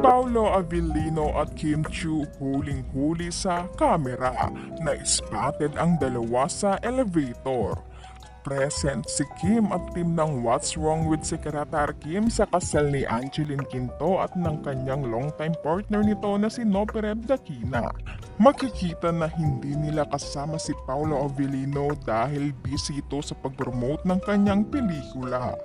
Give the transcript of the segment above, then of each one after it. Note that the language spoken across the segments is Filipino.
Paulo Avellino at Kim Chu huling-huli sa kamera na spotted ang dalawa sa elevator. Present si Kim at team ng What's Wrong with Secretary Kim sa kasal ni Angeline Quinto at ng kanyang longtime partner nito na si Nopered Dakina. Makikita na hindi nila kasama si Paulo Avellino dahil busy ito sa pag-promote ng kanyang pelikula.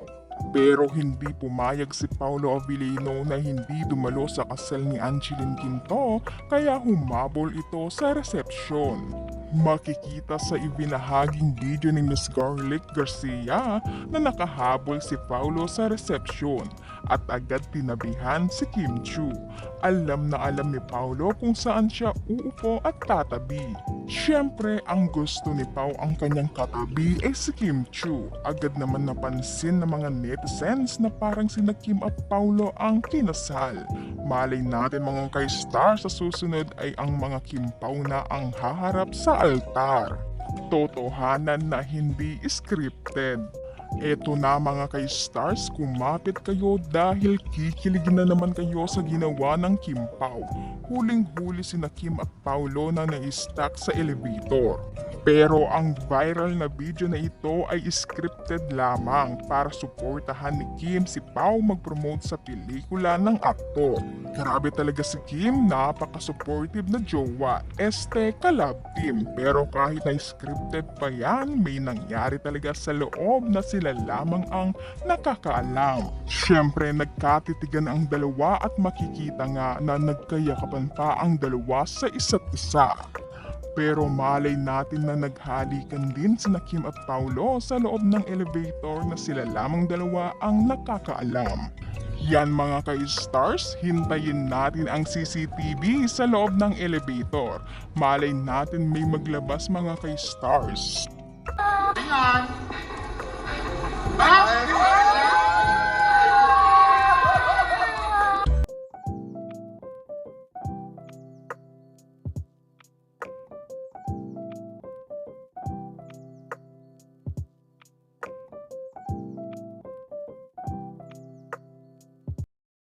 Pero hindi pumayag si Paulo Avellino na hindi dumalo sa kasal ni Angeline Quinto kaya humabol ito sa resepsyon. Makikita sa ibinahaging video ni Miss Garlic Garcia na nakahabol si Paulo sa resepsyon at agad tinabihan si Kim Chu. Alam na alam ni Paulo kung saan siya uupo at tatabi. Siyempre, ang gusto ni Pau ang kanyang katabi ay si Kim Chu. Agad naman napansin ng mga netizens na parang sina Kim at Paulo ang kinasal. Malay natin mga ka-star sa susunod ay ang mga Kim Pau na ang haharap sa altar. Totohanan na hindi scripted. Eto na mga kay-stars, kumapit kayo dahil kikilig na naman kayo sa ginawa ng Kim Pao. Huling-huli sina Kim at Paulo na na-stuck sa elevator. Pero ang viral na video na ito ay scripted lamang para suportahan ni Kim si Pao mag-promote sa pelikula ng aktor. Grabe talaga si Kim, napaka-supportive na jowa. Este kalab team. Pero kahit na scripted pa yan, may nangyari talaga sa loob na sila lamang ang nakakaalam. Siyempre, nagkatitigan ang dalawa at makikita nga na nagkayakapan pa ang dalawa sa isa't isa. Pero malay natin na naghalikan din sina Kim at Paulo sa loob ng elevator na sila lamang dalawa ang nakakaalam. Yan mga ka-stars, hintayin natin ang CCTV sa loob ng elevator. Malay natin may maglabas mga ka-stars. Hang on.